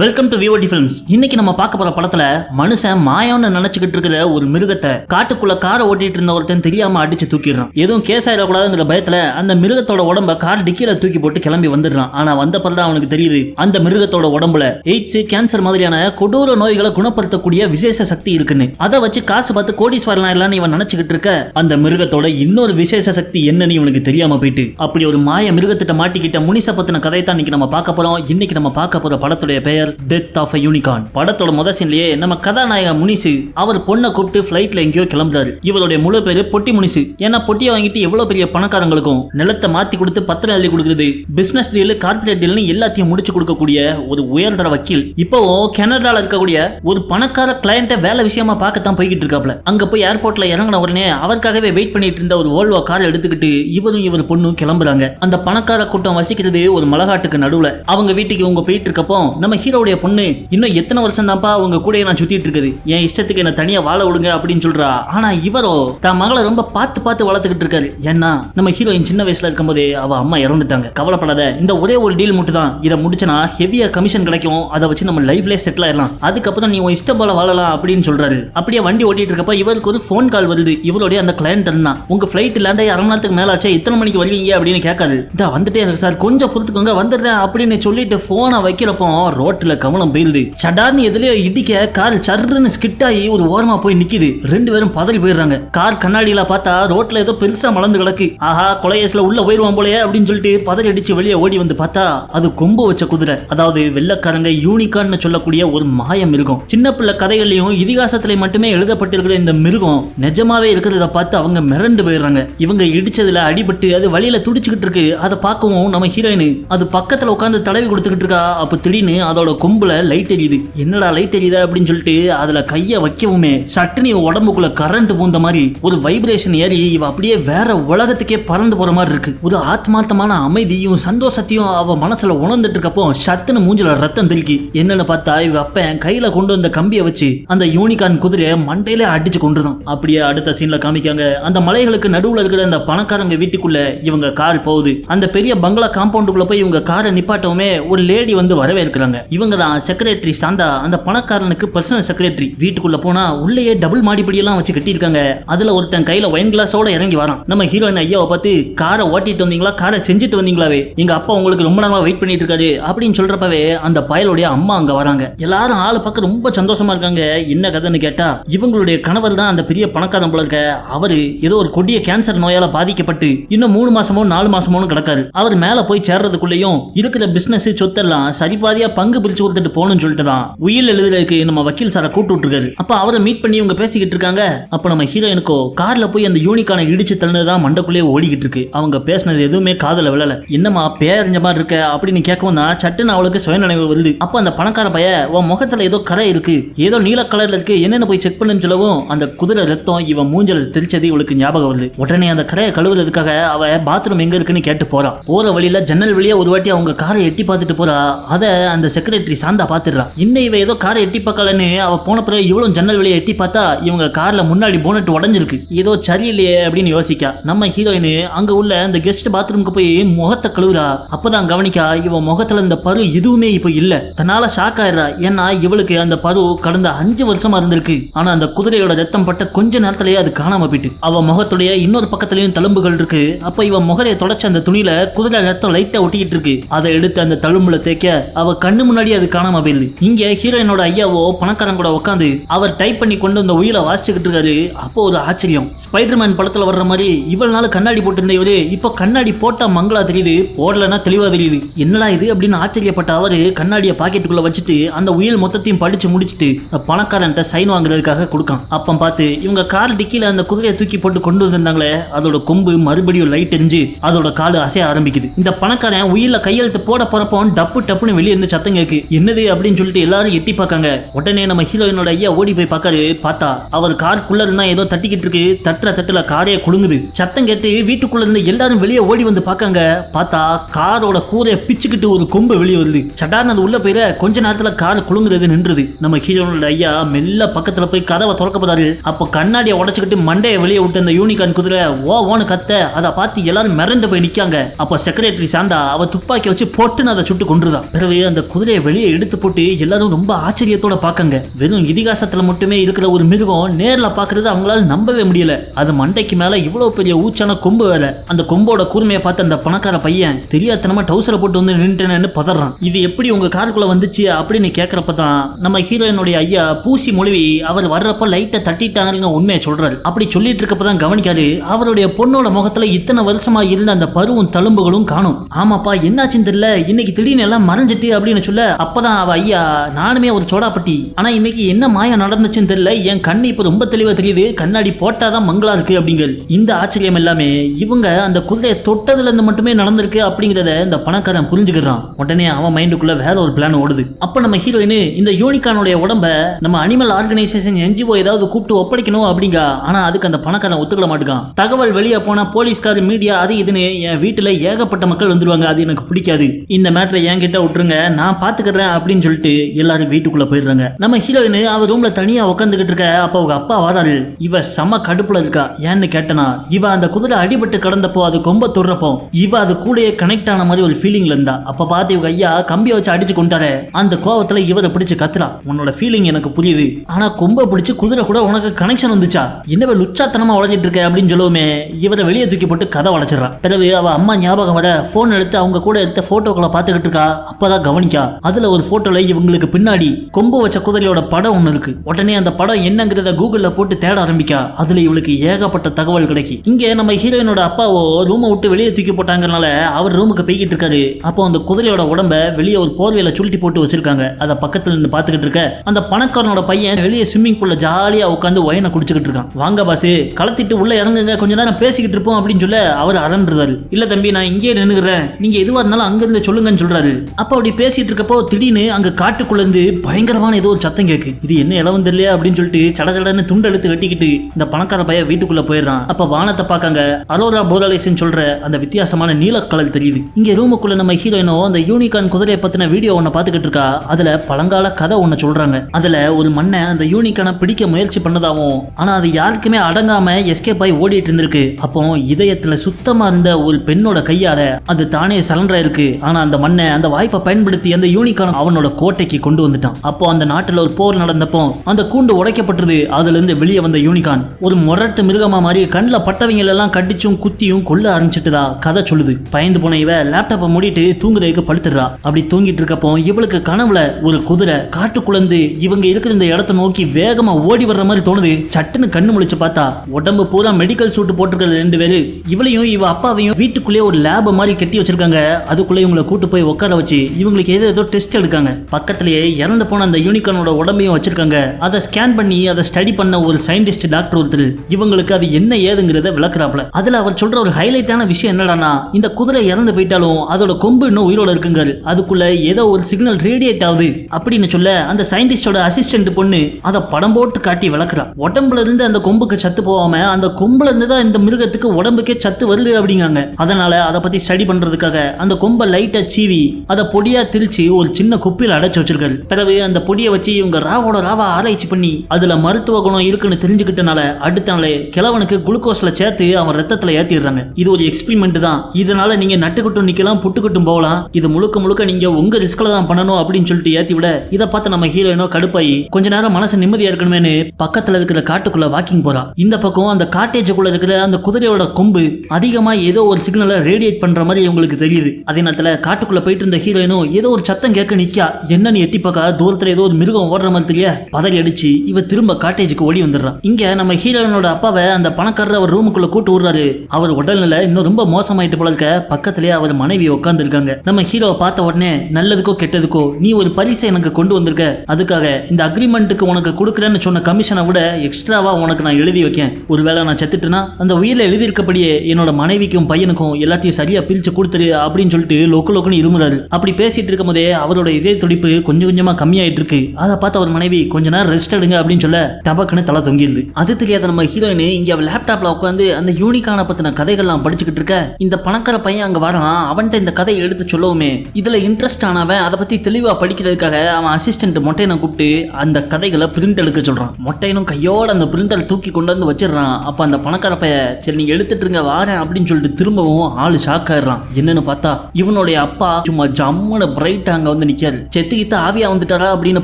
Welcome to VOD films இன்னைக்கு நம்ம பார்க்க போற படத்துல மனுஷன் மாயம்னு நினைச்சுக்கிட்டு இருக்கிற ஒரு மிருகத்தை காட்டுக்குள்ள காரை ஓட்டிட்டு இருந்த ஒருத்தன் தெரியாம அடிச்சு தூக்கிடுறான். எதுவும் கேஸ் ஆயிடக்கூடாதுங்கிற பயத்துல அந்த மிருகத்தோட உடம்ப கார் டிக்கில தூக்கி போட்டு கிளம்பி வந்துடுறான். ஆனா வந்த தான் அவனுக்கு தெரியுது அந்த மிருகத்தோட உடம்புல எய்ட்ஸ் கேன்சர் மாதிரியான கொடூர நோய்களை குணப்படுத்தக்கூடிய விசேஷ சக்தி இருக்குன்னு. அதை வச்சு காசு பார்த்து கோடீஸ்வரலாம் இல்லன்னு இவன் நினைச்சுக்கிட்டு இருக்க அந்த மிருகத்தோட இன்னொரு விசேஷ சக்தி என்னன்னு இவனுக்கு தெரியாம போயிட்டு அப்படி ஒரு மாய மிருகத்திட்ட மாட்டிக்கிட்ட முனிச பத்தின கதையை தான் இன்னைக்கு நம்ம பார்க்க போறோம். இன்னைக்கு நம்ம பார்க்க போற படத்துடைய பெயர் டெத் ஆஃப் அ யூனிகார்ன் படத்தோட முத சீன்லயே நம்ம கதாநாயகன் முனிசு அவர் பொண்ணை கூப்பிட்டு ஃபிளைட்ல எங்கேயோ கிளம்புறாரு. இவருடைய முழு பேரு பொட்டி முனிசு. ஏன்னா பொட்டியை வாங்கிட்டு எவ்வளவு பெரிய பணக்காரங்களுக்கும் நிலத்தை மாத்தி கொடுத்து பத்திரம் எழுதி கொடுக்குறது பிசினஸ் டீல் கார்பரேட் டீல்னு எல்லாத்தையும் முடிச்சு கொடுக்கக்கூடிய ஒரு உயர்தர வக்கீல். இப்போ கனடால இருக்கக்கூடிய ஒரு பணக்கார கிளையண்ட்டை வேலை விஷயமா பார்க்கத்தான் போய்கிட்டு இருக்காப்ல அங்க போய் ஏர்போர்ட்ல இறங்கின உடனே அவருக்காகவே வெயிட் பண்ணிட்டு இருந்த ஒரு ஓல்வோ கார் எடுத்துக்கிட்டு இவரும் இவர் பொண்ணும் கிளம்புறாங்க. அந்த பணக்கார கூட்டம் வசிக்கிறது ஒரு மலகாட்டுக்கு நடுவுல. அவங்க வீட்டுக்கு இவங்க போயிட்டு இருக்கப்போ நம்ம ஹீரோடைய பொண்ணு இன்னும் எத்தனை வருஷம் தான்ப்பா உங்க கூட நான் சுத்திட்டு இருக்குது? என் இஷ்டத்துக்கு என்ன தனியா வாழ விடுங்க அப்படின்னு சொல்றா. ஆனா இவரோ தன் மகளை ரொம்ப பார்த்து பார்த்து வளர்த்துக்கிட்டு இருக்காரு. ஏன்னா நம்ம ஹீரோயின் சின்ன வயசுல இருக்கும்போதே அவ அம்மா இறந்துட்டாங்க. கவலைப்படாத இந்த ஒரே ஒரு டீல் மட்டும் தான் இதை முடிச்சனா ஹெவியா கமிஷன் கிடைக்கும். அதை வச்சு நம்ம லைஃப்ல செட்டில் ஆயிடலாம். அதுக்கப்புறம் நீ உன் இஷ்டம் போல வாழலாம் அப்படின்னு சொல்றாரு. அப்படியே வண்டி ஓட்டிட்டு இருக்கப்ப இவருக்கு ஒரு ஃபோன் கால் வருது. இவருடைய அந்த கிளையண்ட் இருந்தான். உங்க ஃபிளைட் லேண்ட் ஆகி அரை மணி நேரத்துக்கு மேல ஆச்சு இத்தனை மணிக்கு வருவீங்க அப்படின்னு கேட்காது. இந்த வந்துட்டே இருக்கு சார். கொஞ்சம் பொறுத்துக்கோங்க. வந்துடுறேன் அப்படின்னு சொல்லிட்டு போனை வைக்கிறப்போ ரோட்ல கவனம் பெயில்து சடார்னு எதுலயோ இடிக்க கார் சர்ன்னு ஸ்கிட் ஆகி ஒரு ஓரமா போய் நிக்குது. ரெண்டு பேரும் பதறி போயிடுறாங்க. கார் கண்ணாடியில பார்த்தா ரோட்ல ஏதோ பெருசா மலர்ந்து கிடக்கு. ஆஹா கொலையேஸ்ல உள்ள போயிருவான் போலயே அப்படின்னு சொல்லிட்டு பதறி அடிச்சு வெளியே ஓடி வந்து பார்த்தா அது கொம்பு வச்ச குதிரை. அதாவது வெள்ளக்காரங்க யூனிகான்னு சொல்லக்கூடிய ஒரு மாய மிருகம். சின்ன பிள்ளை கதைகள்லயும் இதிகாசத்துல மட்டுமே எழுதப்பட்டிருக்கிற இந்த மிருகம் நிஜமாவே இருக்கிறத பார்த்து அவங்க மிரண்டு போயிடுறாங்க. இவங்க இடிச்சதுல அடிபட்டு அது வழியில துடிச்சுக்கிட்டு இருக்கு. அதை பார்க்கவும் நம்ம ஹீரோயின் அது பக்கத்துல உட்காந்து தடவி கொடுத்துக்கிட்டு இருக்கா. அப்ப திடீர்னு அதோட கொம்புல லைட் எரியுது. என்னடா லைட் எரியுதா? அப்படின்னு சொல்லிட்டு அதுல கைய வைக்கவுமே சட்டுனி உடம்புக்குள்ள கரண்ட் பூந்த மாதிரி ஒரு வைப்ரேஷன் ஏறி இவ அப்படியே வேற உலகத்துக்கே பறந்து போற மாதிரி இருக்கு. ஒரு ஆத்மார்த்தமான அமைதியும் சந்தோஷத்தையும் அவ மனசுல உணர்ந்துட்டு இருக்கப்போ சத்துன்னு மூஞ்சில ரத்தம் தெளிக்கி என்னன்னு பார்த்தா இவ அப்பன் கையில கொண்டு வந்த கம்பியை வச்சு அந்த யூனிகான் குதிரையை மண்டையில அடிச்சு கொண்டுதான் அப்படியே அடுத்த சீன்ல காமிக்காங்க. அந்த மலைகளுக்கு நடுவுல இருக்கிற அந்த பணக்காரங்க வீட்டுக்குள்ள இவங்க கார் போகுது. அந்த பெரிய பங்களா காம்பவுண்டுக்குள்ள போய் இவங்க காரை நிப்பாட்டவுமே ஒரு லேடி வந்து வரவேற்கிறாங்க. இவங்க தான் செக்ரட்டரி சாந்தா. அந்த பணக்காரனுக்கு பர்சனல் செக்ரட்டரி வீட்டுக்குள்ள போனா உள்ளேயே டபுள் மாடிப்படியெல்லாம் வச்சு கட்டியிருக்காங்க. அதுல ஒருத்தன் கையில ஒயின் கிளாஸோட இறங்கி வரான். நம்ம ஹீரோயின் ஐயாவை பார்த்து காரை ஓட்டிட்டு வந்தீங்களா? காரை செஞ்சுட்டு வந்தீங்களாவே? எங்க அப்பா உங்களுக்கு ரொம்ப நேரமா வெயிட் பண்ணிட்டு இருக்காரு. அப்படின்னு சொல்றப்பவே அந்த பயலுடைய அம்மா அங்க வராங்க. எல்லாரும் ஆளு பார்க்க ரொம்ப சந்தோஷமா இருக்காங்க. என்ன கதைன்னு கேட்டா இவங்களுடைய கணவர் தான் அந்த பெரிய பணக்காரன் போல இருக்க. அவரு ஏதோ ஒரு கொடிய கேன்சர் நோயால பாதிக்கப்பட்டு இன்னும் மூணு மாசமோ நாலு மாசமோன்னு கிடக்காரு. அவர் மேல போய் சேர்றதுக்குள்ளேயும் இருக்கிற பிசினஸ் சொத்தெல்லாம் சரிபாதியா பங்கு பிரிச்சு கொடுத்துட்டு போகணும்னு சொல்லிட்டு தான் உயில் எழுதுறதுக்கு நம்ம வக்கீல் சாரை கூட்டு விட்டுருக்காரு. அப்ப அவரை மீட் பண்ணி இவங்க பேசிக்கிட்டு இருக்காங்க. அப்ப நம்ம ஹீரோயினுக்கோ கார்ல போய் அந்த யூனிக்கான இடிச்சு தள்ளினதான் மண்டக்குள்ளேயே ஓடிக்கிட்டு இருக்கு. அவங்க பேசினது எதுவுமே காதுல விழல. என்னம்மா பேரஞ்ச மாதிரி இருக்க அப்படின்னு கேட்கவும் தான் சட்டுன்னு அவளுக்கு சுயநினைவு வருது. அப்ப அந்த பணக்கார பைய உன் முகத்துல ஏதோ கரை இருக்கு. ஏதோ நீல கலர்ல இருக்கு. என்னென்ன போய் செக் பண்ணுன்னு சொல்லவும் அந்த குதிரை ரத்தம் இவன் மூஞ்சல தெரிச்சது இவளுக்கு ஞாபகம் வருது. உடனே அந்த கரையை கழுவுறதுக்காக அவ பாத்ரூம் எங்க இருக்குன்னு கேட்டு போறான் போற வழியில ஜன்னல் வழியா ஒரு வாட்டி அவங்க காரை எட்டி பார்த்துட்டு போறா. அத அந்த செக்ரட்டரி சாந்தா பாத்துடுறா. இன்னும் இவ ஏதோ காரை எட்டி பார்க்கலன்னு அவ போன பிறகு இவ்வளோ ஜன்னல் வழியா எட்டி பார்த்தா இவங்க கார்ல முன்னாடி போனட் உடஞ்சிருக்கு. ஏதோ சரியில்லையே அப்படின்னு யோசிக்கா. நம்ம ஹீரோயின் அங்க உள்ள அந்த கெஸ்ட் பாத்ரூமுக்கு போய் முகத்தை கழுவுறா. அப்பதான் கவனிக்கா இவன் முகத்துல இந்த பரு எதுவுமே இப்போ இல்லை. தன்னால ஷாக் ஆயிடுறா. ஏன்னா இவளுக்கு அந்த பரு கடந்த அஞ்சு வருஷமா இருந்திருக்கு. ஆனா அந்த குதிரையோட ரத்தம் பட்ட கொஞ்ச நேரத்திலேயே அது காணாம போயிட்டு. அவ முகத்துடைய இன்னொரு பக்கத்துலயும் தழும்புகள் இருக்கு. அப்ப இவன் முகரைய தொடச்ச அந்த துணியில குதிரை ரத்தம் லைட்டா ஒட்டிக்கிட்டு இருக்கு. அதை எடுத்து அந்த தழும்புல தேய்க்க அவ கண்ணு முன்னாடி அது காணாம போயிடுது. இங்க ஹீரோயினோட ஐயாவோ பணக்காரன் கூட உட்காந்து அவர் டைப் பண்ணி கொண்டு வந்த உயிரை வாசிச்சுக்கிட்டு இருக்காரு. அப்போ ஒரு ஆச்சரியம். ஸ்பைடர்மேன் படத்துல வர்ற மாதிரி இவ்வளவு நாள் கண்ணாடி போட்டிருந்த இவரு இப்போ கண்ணாடி போட்டா மங்களா தெரியுது போடலன்னா தெளிவா தெரியுது. என்னடா இது அப்படின்னு ஆச்சரியப்பட்ட அவரு கண்ணாடியை பாக்கெட்டுக்குள்ள வச்சுட்டு அந்த உயிர் மொத்தத்தையும் படிச்சு முடிச்சுட்டு பணக்காரன்ட்ட சைன் வாங்குறதுக்காக கொடுக்கான். அப்பம் பார்த்து இவங்க கார் டிக்கில அந்த குதிரையை தூக்கி போட்டு கொண்டு வந்திருந்தாங்களே அதோட கொம்பு மறுபடியும் லைட் எரிஞ்சு அதோட காலு அசைய ஆரம்பிக்குது. இந்த பணக்காரன் உயிரில் கையெழுத்து போட போறப்போ டப்பு டப்புன்னு வெளியே இருந்து சத்தம் இருக்கு. என்னது அப்படின்னு சொல்லிட்டு எல்லாரும் எட்டி பார்க்காங்க. உடனே நம்ம ஹீரோயினோட ஐயா ஓடி போய் பார்க்காரு. பார்த்தா அவர் காருக்குள்ள இருந்தா ஏதோ தட்டிக்கிட்டு இருக்கு. தட்டுற தட்டுல காரே குலுங்குது. சத்தம் கேட்டு வீட்டுக்குள்ள இருந்து எல்லாரும் வெளியே ஓடி வந்து பார்க்காங்க. பார்த்தா காரோட கூரையை பிச்சுக்கிட்டு ஒரு கொம்பு வெளியே வருது. சடார்னு அது உள்ள போயிட கொஞ்ச நேரத்துல கார் குலுங்குறது நின்றுது. நம்ம ஹீரோனோட ஐயா மெல்ல பக்கத்துல போய் கதவை திறக்க போறாரு. அப்போ கண்ணாடியை உடச்சுக்கிட்டு மண்டையை வெளியே விட்டு அந்த யூனிகான் குதிரை ஓ ஓன்னு கத்த. அதை பார்த்து எல்லாரும் மிரண்டு போய் நிக்காங்க. அப்போ செக்ரட்டரி சாந்தா அவ துப்பாக்கி வச்சு பொட்டுன்னு அதை சுட்டு கொண்டுருதான் பிறகு அந்த குதிரையை வெளியே எடுத்து போட்டு எல்லாரும் ரொம்ப ஆச்சரியத்தோட பார்க்கங்க. வெறும் இதிகாசத்துல மட்டுமே இருக்கிற ஒரு மிருகம் நேர்ல பாக்குறது அவங்களால நம்பவே முடியல. அது மண்டைக்கு மேல இவ்வளவு பெரிய ஊச்சான கொம்பு வேற. அந்த கொம்போட கூர்மையை பார்த்து அந்த பணக்கார பையன் தெரியாதனமா டவுசரை போட்டு வந்து நின்றுட்டேன்னு பதறான். இது எப்படி உங்க காருக்குள்ள வந்துச்சு அப்படின்னு கேட்கறப்ப தான் நம்ம ஹீரோயினுடைய ஐயா பூசி மொழிவி அவர் வர்றப்ப லைட்டை தட்டிட்டாங்க உண்மையை சொல்றாரு. அப்படி சொல்லிட்டு இருக்கப்ப தான் கவனிக்காரு அவருடைய பொண்ணோட முகத்துல இத்தனை வருஷமா இருந்த அந்த பருவும் தழும்புகளும் காணும். ஆமாப்பா என்னாச்சுன்னு தெரியல இன்னைக்கு திடீர்னு எல்லாம் மறைஞ்சிட்டு அப்படின்னு சொல்ல அப்பதான் அவ ஐயா நானுமே ஒரு சோடாப்பட்டி. ஆனா இன்னைக்கு என்ன மாயம் நடந்துச்சுன்னு தெரியல. என் கண்ணு இப்ப ரொம்ப தெளிவா தெரியுது. கண்ணாடி போட்டாதான் மங்களா இருக்கு அப்படிங்கிற இந்த ஆச்சரியம் எல்லாமே இவங்க அந்த குதிரையை தொட்டதுல இருந்து மட்டுமே நடந்திருக்கு அப்படிங்கறத இந்த பணக்காரன் புரிஞ்சுக்கிறான். உடனே அவன் மைண்டுக்குள்ள வேற ஒரு பிளான் ஓடுது. அப்ப நம்ம ஹீரோயின் இந்த யூனிகானுடைய உடம்ப நம்ம அனிமல் ஆர்கனைசேஷன் என்ஜிஓ ஏதாவது கூப்பிட்டு ஒப்படைக்கணும் அப்படிங்க. ஆனா அதுக்கு அந்த பணக்காரன் ஒத்துக்கிட மாட்டேங்கான் தகவல் வெளியே போனா போலீஸ்கார் மீடியா அது இதுன்னு என் வீட்டுல ஏகப்பட்ட மக்கள் வந்துருவாங்க. அது எனக்கு பிடிக்காது. இந்த மேட்டரை என்கிட்ட விட்டுருங்க. நான் பாத்துக்கிறேன் அப்படின்னு சொல்லிட்டு எல்லாரும் வீட்டுக்குள்ள போயிடுறாங்க. நம்ம ஹீரோயின் அவள் ரூம்ல தனியா உட்காந்துக்கிட்டு இருக்க? அப்ப அவங்க அப்பா வராரு. இவ செம கடுப்புல இருக்கா? ஏன்னு கேட்டனா இவ அந்த குதிரை அடிபட்டு கடந்தப்போ அது கொம்ப தொடுறப்போ இவ அது கூடயே கனெக்ட் ஆன மாதிரி ஒரு ஃபீலிங்ல இருந்தா. அப்ப பார்த்து இவங்க ஐயா கம்பியை வச்சு அடிச்சு கொண்டாரு அந்த கோவத்துல இவரை பிடிச்சு கத்துறா. உன்னோட ஃபீலிங் எனக்கு புரியுது. ஆனா கொம்ப பிடிச்சு குதிரை கூட உனக்கு கனெக்ஷன் வந்துச்சா? என்னவே லுச்சாத்தனமா உழைஞ்சிட்டு இருக்க அப்படின்னு சொல்லவுமே. இவரை வெளியே தூக்கி போட்டு கதை வளைச்சிடறா. பிறகு அவ அம்மா ஞாபகம் வர போன் எடுத்து அவங்க கூட எடுத்த போட்டோக்களை பார்த்துக்கிட்டு இருக்கா. அப்பதான் கவனிக்கா. அதுல ஒரு போட்டோல இவங்களுக்கு பின்னாடி கொம்பு வச்ச குதிரையோட படம் ஒண்ணு இருக்கு. உடனே அந்த படம் என்னங்கிறத கூகுள்ல போட்டு தேட ஆரம்பிக்கா. அதுல இவளுக்கு ஏகப்பட்ட தகவல் கிடைக்கும் இங்க நம்ம ஹீரோயினோட அப்பாவோ ரூமை விட்டு வெளியே தூக்கி போட்டாங்கனால அவர் ரூமுக்கு போய்கிட்டு இருக்காரு. அப்போ அந்த குதிரையோட உடம்ப வெளியே ஒரு போர்வையில சுருட்டி போட்டு வச்சிருக்காங்க. அதை பக்கத்துல நின்று பாத்துக்கிட்டு இருக்க அந்த பணக்காரனோட பையன் வெளியே ஸ்விம்மிங் பூல்ல ஜாலியா உட்காந்து ஒயனை குடிச்சுக்கிட்டு இருக்கான். வாங்க பாசு கலத்திட்டு உள்ள இறங்குங்க கொஞ்ச நேரம் பேசிக்கிட்டு இருப்போம் அப்படின்னு சொல்ல அவர் அரண்டுறாரு இல்ல தம்பி நான் இங்கேயே நின்னுகிறேன் நீங்க எதுவா இருந்தாலும் அங்கிருந்து சொல்லுங்கன்னு சொல்றாரு. அப்ப அப்படி பேசிட்டு இருக்கப்ப திடீர்னு அங்க காட்டுக்குள்ளேருந்து பயங்கரமான ஏதோ ஒரு சத்தம் கேக்கு. இது என்ன இளவம் தெரியல அப்படின்னு சொல்லிட்டு சட துண்டு எடுத்து கட்டிக்கிட்டு இந்த பணக்கார பையன் வீட்டுக்குள்ள போயிடுறான். அப்ப வானத்தை பார்க்காங்க அரோரா போராலேசன் சொல்ற அந்த வித்தியாசமான நீல கலர் தெரியுது. இங்க ரூமுக்குள்ள நம்ம ஹீரோயினோ அந்த யூனிகான் குதிரையை பத்தின வீடியோ ஒன்று பாத்துக்கிட்டு இருக்கா. அதுல பழங்கால கதை ஒண்ணு சொல்றாங்க. அதுல ஒரு மண்ணை அந்த யூனிகானை பிடிக்க முயற்சி பண்ணதாவும் ஆனா அது யாருக்குமே அடங்காம எஸ்கேப் ஆகி ஓடிட்டு இருந்திருக்கு. அப்போ இதயத்துல சுத்தமா இருந்த ஒரு பெண்ணோட கையால அது தானே சலண்டரா இருக்கு ஆனா அந்த மண்ணை அந்த வாய்ப்பை பயன்படுத்தி அந்த யூனிகான் அவனோட கோட்டைக்கு கொண்டு வந்துட்டான். அப்போ அந்த நாட்டுல ஒரு போர் நடந்தப்போ அந்த கூண்டு உடைக்கப்பட்டது. அதுல இருந்து வெளியே வந்த யூனிகான் ஒரு முரட்டு மிருகமா மாதிரி கண்ணில் பட்டவங்க எல்லாம் கடிச்சும் குத்தியும் கொல்ல ஆரம்பிச்சிட்டுதா? கதை சொல்லுது. பயந்து போன இவ லேப்டாப்பை மூடிட்டு தூங்குறதுக்கு படுத்துடுறா. அப்படி தூங்கிட்டு இருக்கப்போ இவளுக்கு கனவுல ஒரு குதிரை காட்டுக்குள்ளந்து இவங்க இருக்கிற இந்த இடத்த நோக்கி வேகமா ஓடி வர்ற மாதிரி தோணுது. சட்டுன்னு கண்ணு முழிச்சு பார்த்தா உடம்பு பூரா மெடிக்கல் சூட்டு போட்டிருக்கிற ரெண்டு பேரு. இவளையும் இவ அப்பாவையும் வீட்டுக்குள்ளேயே ஒரு லேப் மாதிரி கட்டி வச்சிருக்காங்க. அதுக்குள்ளே இவங்களை கூட்டு போய் உட்கார வச்சு இவங்களுக்கு ஏதோ ஏதோ டெஸ்ட் எடுக்காங்க. பக்கத்திலேயே இறந்து போன அந்த யூனிகார்னோட உடம்பையும் வச்சிருக்காங்க. அதை ஸ்கேன் பண்ணி அதை ஸ்டடி பண்ண ஒரு சயின்டிஸ்ட் டாக்டர் ஒருத்தர். இவங்களுக்கு அது என்ன ஏதுங்கிறத விளக்குறாப்ல அதுல அவர் சொல்ற ஒரு ஹைலைட்டான விஷயம் என்னடானா இந்த குதிரை இறந்து போயிட்டாலும் அதோட கொம்பு இன்னும் உயிரோட இருக்குங்க அதுக்குள்ள ஏதோ ஒரு சிக்னல் ரேடியேட் ஆகுது அப்படின்னு சொல்ல அந்த சயின்டிஸ்டோட அசிஸ்டன்ட் பொண்ணு அதை படம் போட்டு காட்டி விளக்குறா. உடம்புல இருந்து அந்த கொம்புக்கு சத்து போகாம அந்த கொம்புல இருந்து தான் இந்த மிருகத்துக்கு உடம்புக்கே சத்து வருது அப்படிங்காங்க. அதனால அதை பத்தி ஸ்டடி பண்றதுக்காக அந்த கொம்பை லைட்டா சீவி அதை பொடியா திரிச்சு ஒரு ஒரு சின்ன குப்பையில் அடைச்சு வச்சிருக்காரு பிறகு அந்த பொடியை வச்சு இவங்க ராவோட ராவா ஆராய்ச்சி பண்ணி அதுல மருத்துவ குணம் இருக்குன்னு தெரிஞ்சுக்கிட்டனால அடுத்த நாளே கிழவனுக்கு குளுக்கோஸ்ல சேர்த்து அவன் ரத்தத்துல ஏத்திடுறாங்க. இது ஒரு எக்ஸ்பெரிமெண்ட் தான். இதனால நீங்க நட்டுக்கட்டும் நிக்கலாம் புட்டுக்கிட்டும் போகலாம். இது முழுக்க முழுக்க நீங்க உங்க ரிஸ்க்ல தான் பண்ணணும் அப்படின்னு சொல்லிட்டு ஏத்தி விட இதை பார்த்து நம்ம ஹீரோயினோ கடுப்பாயி கொஞ்ச நேரம் மனசு நிம்மதியா இருக்கணுமேனு பக்கத்துல இருக்கிற காட்டுக்குள்ள வாக்கிங் போறா. இந்த பக்கம் அந்த காட்டேஜுக்குள்ள இருக்கிற அந்த குதிரையோட கொம்பு அதிகமா ஏதோ ஒரு சிக்னலை ரேடியேட் பண்ற மாதிரி உங்களுக்கு தெரியுது. அதே நேரத்துல காட்டுக்குள்ள போயிட்டு இருந்த ஹீரோயினும் ஏதோ ஒரு சத்தம் கேட்க நிக்கா. என்னன்னு எட்டி பார்க்க தூரத்துல ஏதோ ஒரு மிருகம் ஓடுற மாதிரி தெரிய பதறி அடிச்சு இவ திரும்ப காட்டேஜுக்கு ஓடி வந்துடுறான். இங்க நம்ம ஹீரோயினோட அப்பாவை அந்த பணக்காரர் அவர் ரூமுக்குள்ள கூட்டு விடுறாரு. அவர் உடல்நிலை இன்னும் ரொம்ப மோசமாயிட்டு போல இருக்க. பக்கத்திலேயே அவர் மனைவி உட்கார்ந்து இருக்காங்க நம்ம ஹீரோவை பார்த்த உடனே நல்லதுக்கோ கெட்டதுக்கோ நீ ஒரு பரிசை எனக்கு கொண்டு வந்திருக்க. அதுக்காக இந்த அக்ரிமெண்ட்டுக்கு உனக்கு கொடுக்குறேன்னு சொன்ன கமிஷனை விட எக்ஸ்ட்ராவா உனக்கு நான் எழுதி வைக்கேன். ஒருவேளை நான் செத்துட்டுனா அந்த உயிரில் எழுதியிருக்கபடியே என்னோட மனைவிக்கும் பையனுக்கும் எல்லாத்தையும் சரியா பிரிச்சு கொடுத்துரு அப்படின்னு சொல்லிட்டு லொக்கு லொக்குன்னு இருமுறாரு. அப்படி பேசிட்டு இருக்கும் போதே அவரோட இதய துடிப்பு கொஞ்சம் கொஞ்சமா கம்மியாயிட்டு இருக்கு அதை பார்த்து அவர் மனைவி கொஞ்ச நேரம் ரெஸ்ட் எடுங்க அப்படின்னு சொல்ல டபக்குன்னு தலை தொங்கிடுது. அது தெரியாத நம்ம ஹீரோயின் இங்க அவள் லேப்டாப்ல உட்காந்து அந்த யூனிக்கான பத்தின கதைகள்லாம் படிச்சுக்கிட்டு இருக்க. இந்த பணக்கார பையன் அங்க வரான். அவன்கிட்ட இந்த கதையை எடுத்து சொல்லவுமே. இதுல இன்ட்ரெஸ்ட் ஆனவன் அதை பத்தி தெளிவா படிக்கிறதுக்காக அவன் அசிஸ்டன்ட் மொட்டையனை கூப்பிட்டு அந்த கதைகளை பிரிண்ட் எடுக்க சொல்றான். மொட்டையனும் கையோட அந்த பிரிண்டர் தூக்கி கொண்டு வந்து வச்சிடுறான். அப்ப அந்த பணக்கார பைய சரி நீங்க எடுத்துட்டு இருங்க வாரேன் அப்படின்னு சொல்லிட்டு திரும்பவும் ஆளு ஷாக் ஆயிடுறான். என்னன்னு பார்த்தா இவனுடைய அப்பா சும்மா ஜம்முன பிரைட்டாங்க அங்க வந்து நிக்காரு. செத்து கித்த ஆவியா வந்துட்டாரா அப்படின்னு